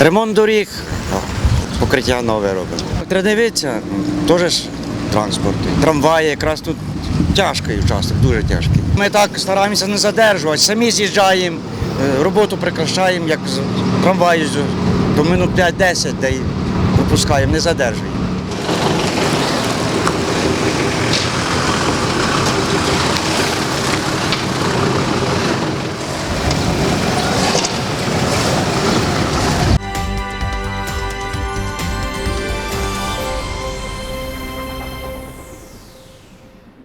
Ремонт доріг, покриття нове робимо. Треба дивитися, теж ж транспорт. Трамваї якраз тут тяжкий участок, дуже тяжкий. Ми так стараємося не задержувати, самі з'їжджаємо, е, роботу прикрашаємо, як з трамваю, то минут 5-10 де й випускаємо, не задержуємо.